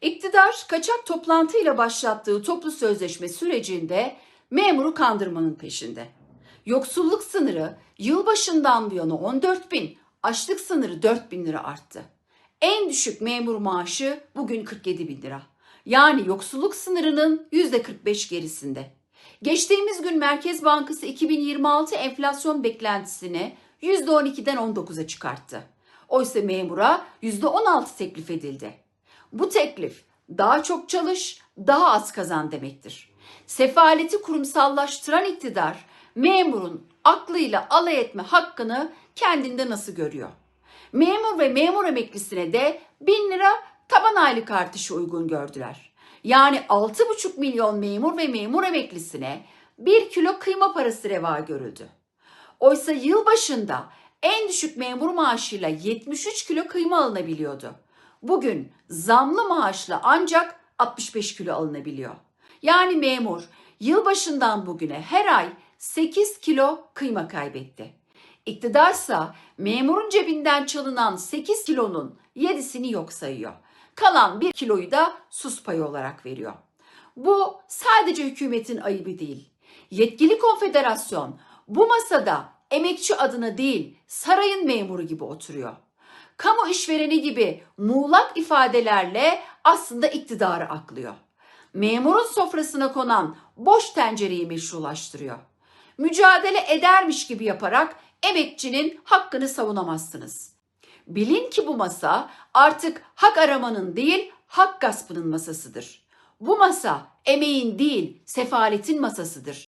İktidar kaçak toplantıyla başlattığı toplu sözleşme sürecinde memuru kandırmanın peşinde. Yoksulluk sınırı yılbaşından bu yana 14 bin, açlık sınırı 4 bin lira arttı. En düşük memur maaşı bugün 47 bin lira. Yani yoksulluk sınırının %45 gerisinde. Geçtiğimiz gün Merkez Bankası 2026 enflasyon beklentisini %12'den 19'a çıkarttı. Oysa memura %16 teklif edildi. Bu teklif daha çok çalış, daha az kazan demektir. Sefaleti kurumsallaştıran iktidar memurun aklıyla alay etme hakkını kendinde nasıl görüyor? Memur ve memur emeklisine de 1000 lira taban aylık artışı uygun gördüler. Yani 6,5 milyon memur ve memur emeklisine 1 kilo kıyma parası reva görüldü. Oysa yıl başında en düşük memur maaşıyla 73 kilo kıyma alınabiliyordu. Bugün zamlı maaşla ancak 65 kilo alınabiliyor. Yani memur yılbaşından bugüne her ay 8 kilo kıyma kaybetti. İktidarsa memurun cebinden çalınan 8 kilonun 7'sini yok sayıyor. Kalan 1 kiloyu da sus payı olarak veriyor. Bu sadece hükümetin ayıbı değil. Yetkili konfederasyon bu masada emekçi adına değil sarayın memuru gibi oturuyor. Kamu işvereni gibi muğlak ifadelerle aslında iktidarı aklıyor. Memurun sofrasına konan boş tencereyi meşrulaştırıyor. Mücadele edermiş gibi yaparak emekçinin hakkını savunamazsınız. Bilin ki bu masa artık hak aramanın değil hak gaspının masasıdır. Bu masa emeğin değil sefaletin masasıdır.